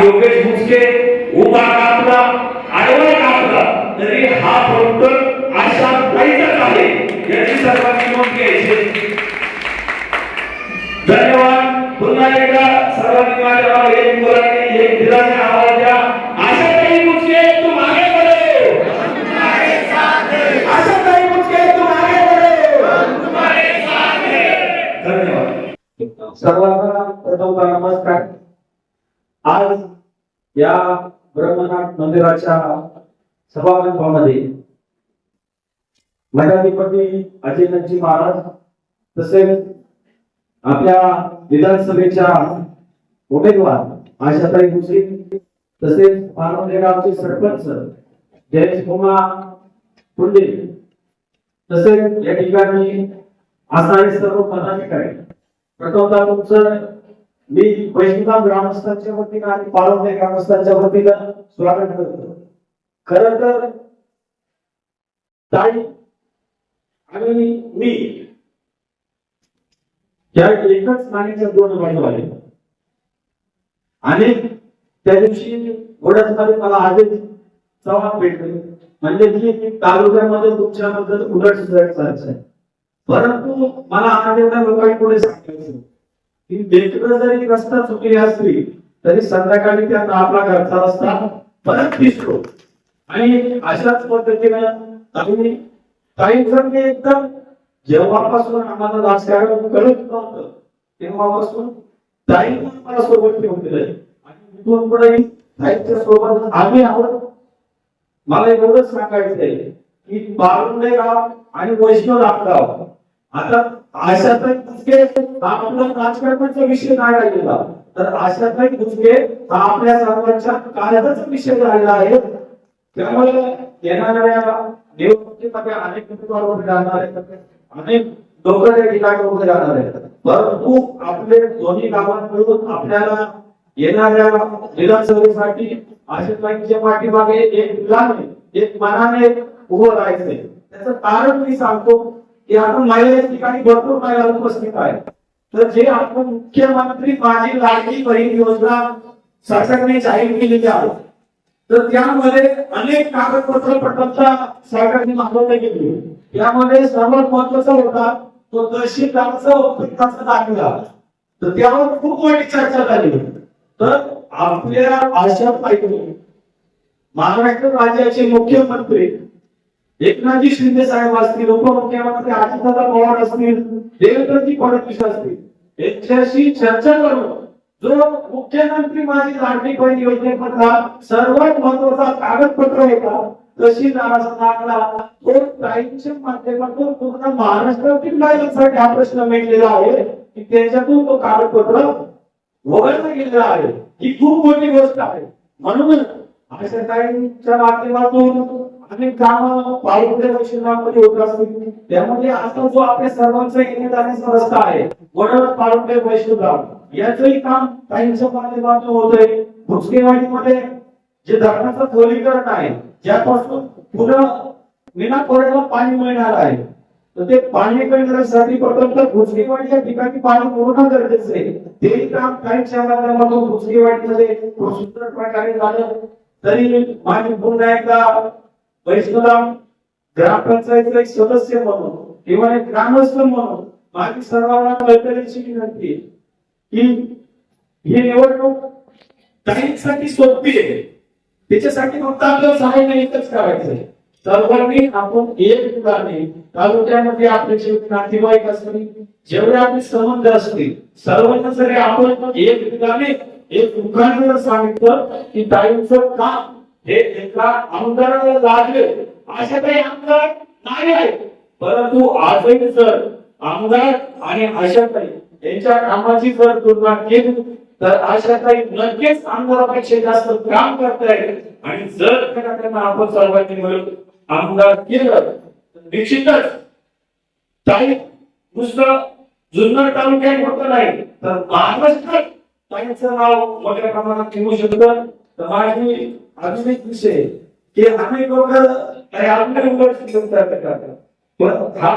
योगेश भुसके उभा कापला आडवा कापला. तरी हा फक्त अशा बैठक आहे. याची सर्वांनी नोंद घ्यायची. धन्यवाद. पुन्हा एकदा सर्वांनी माझ्या एक मुलांनी एक दिलाने आवाज द्या. आशा ताई मुसके तुम आगे बढ़ो आशा ताई मुसके तू मागे पडे. धन्यवाद. सर्वांना प्रथमतः नमस्कार. या ब्रह्मनाथ मंदिराच्या सभागृहामध्ये मठाधिपती अजयनजी महाराज तसेच आपल्या विधानसभेच्या उमेदवार आशाताई भुसे तसेच पानवले गावचे सरपंच जयेश कुमार पुंडे तसेच या ठिकाणी असणारे सर्व पदाधिकारी. प्रथमतः तुमचं मी वैष्णव ग्रामस्थांच्या वतीनं आणि पाळवणे ग्रामस्थांच्या वतीनं स्वागत करतो. खर तर ताई आणि मी या एकच नाण्याच्या दोन बाजू आले आणि त्या दिवशी घोड्यामध्ये मला आधीच चव्हाण भेटले म्हणजे की तालुक्यामध्ये तुमच्याबद्दल उलट सुलट आहे परंतु मला आज एवढ्या लोकांनी पुढे सांगायचं की लेकरं जरी रस्ता चुकली असली तरी संध्याकाळी त्यांना आपला घरचा रस्ता परत दिसतो. आणि अशाच पद्धतीनं आम्ही काही जण एकदम जेव्हापासून आम्हाला राजकारण करत नव्हतं तेव्हापासून ताईनं आम्हाला सोबत ठेवून दिलंय आणि इथून पुढे ताईच्या सोबत आम्ही आहोत. मला एवढंच सांगायचं की बारुंडे गाव आणि वैष्णव गाव. आता आशाताई बुचके हा आपला राजकारणाचा विषय नाही राहिलेला तर आशाताई बुचके हा आपल्या सर्वांच्या काळाचा विषय राहिला आहे. त्यामुळे येणाऱ्या निवडणुकीमध्ये अनेक उमेदवार उभे राहणार आहेत. अनेक लोक त्या ठिकाणी उभे राहणार आहेत. परंतु आपले दोन्ही गावांकडून आपल्याला येणाऱ्या विधानसभेसाठी आशाताईंच्या पाठीमागे एक मुलाने एक मनाने उभं राहायचंय. त्याचं कारण मी सांगतो. की आपण महिला या ठिकाणी भरपूर महिला उपस्थित आहेत तर जे आपण मुख्यमंत्री माझी लाडकी बहीण योजना सरकारने जाहीर केलेली आहे तर त्यामध्ये अनेक कागदपत्र प्रकल्पच्या सरकारने मागवले गेले. यामध्ये सर्वात महत्त्वाचा होता तो तहसीलदारचा उत्पन्नाचा दाखला. तर त्यावर खूप मोठी चर्चा झाली. तर आपल्या आशा पाहिजे. महाराष्ट्र राज्याचे मुख्यमंत्री एकनाथजी शिंदे साहेब असतील उपमुख्यमंत्री अजितदादा पवार असतील देवेंद्रजी फडणवीस असतील यांच्याशी चर्चा करून जो मुख्यमंत्री माझी लाडकी बहीण योजनेमधला सर्वात महत्त्वाचा कागदपत्र होता तशी दाखला तो ताईंच्या माध्यमातून पूर्ण महाराष्ट्रातील महिलांसाठी हा प्रश्न मिळलेला आहे की त्याच्यातून तो कागदपत्र वगळला गेलेला आहे ही खूप मोठी गोष्ट आहे. म्हणून अशा ताईंच्या माध्यमातून अनेक काम पाहिजे वैशिष्ट्यामध्ये होत असतील त्यामध्ये आता जो आपल्या सर्वांचा येणे जाण्याचा रस्ता आहे वडद पाळुंडे वैष्णवराव याचंही काम ताईंच्या माध्यमातून होतंय. भुसकेवाडीमध्ये जे धरणाचं खोलीकरण आहे ज्यापासून पुन्हा विना कोरडला पाणी मिळणार आहे. तर ते पाणी करण्यासाठी प्रथम भुसकेवाडी या ठिकाणी पाणी पूर्ण गरजेचं आहे. ते काम ताईंच्या माध्यमातून भुसकेवाडीमध्ये सुंदर प्रकारे झालं. तरी माझी पुन्हा एकदा वैष्णवराव ग्रामपंचायतीचा एक सदस्य म्हणून किंवा एक ग्रामस्थ म्हणून माझी सर्वांना कळकळीची विनंती की ही निवडणूक काहींसाठी सोपी आहे. त्याच्यासाठी फक्त आपल्याला सहाय्य एकच करायचंय सर्वांनी आपण एक ठिकाणी तालुक्यामध्ये आपले जे नातेवाईक असतील जेवढे आपले संबंध असतील सर्वांना जरी आपण एक ठिकाणी एक दुकान जर सांगितलं की ताईंचं काम हे एका आमदाराला लागले. अशा काही आमदार नाही आहे परंतु आजही जर आमदार आणि आशाताई यांच्या कामाची जर तुलना केली तर आशाताई नक्कीच आमदारापेक्षा जास्त काम करताय आणि जर त्यांना आपण सर्वांनी मिळून आमदार केलं निश्चितच ताई नुसतं जुन्नर तालुक्यात होत नाही तर महाराष्ट्रात ताईचं नाव मोठ्या प्रमाणात निघू शकतं. तर माझी अजून एक विषय की अनेक लोक आपल्या उलट करतात हा